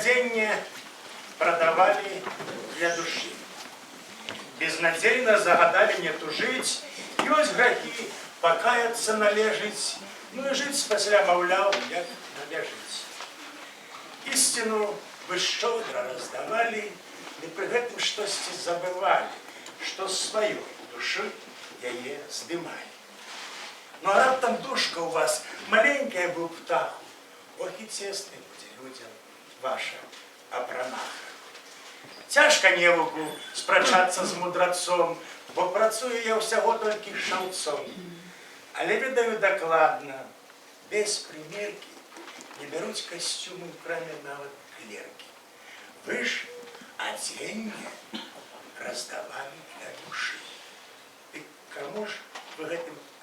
адзенне прадавалі для душы. Безнадзейна загадалі не тужыць, ёсць грахі, пакаяцца належыць, ну і жыць пасля маўляў, як належыць. Істину вы шчодра раздавалі, і пры гэтым штосьці забывалі, што сваёй душы яе здымалі. Ну а раптам душка у вас маленькая быў птаху, ох і цесны будзе людзям ваша апранаха. Цяжка невуку спрачацца з мудрацом, бо працую я ўсяго толькі шаўцом. Але ведаю дакладна, без прымеркі не бяруць касцюмы ў краме нават клеркі. Вы ж адзенне раздавалі для душы. І каму ж вы гэтым рады паслужыць?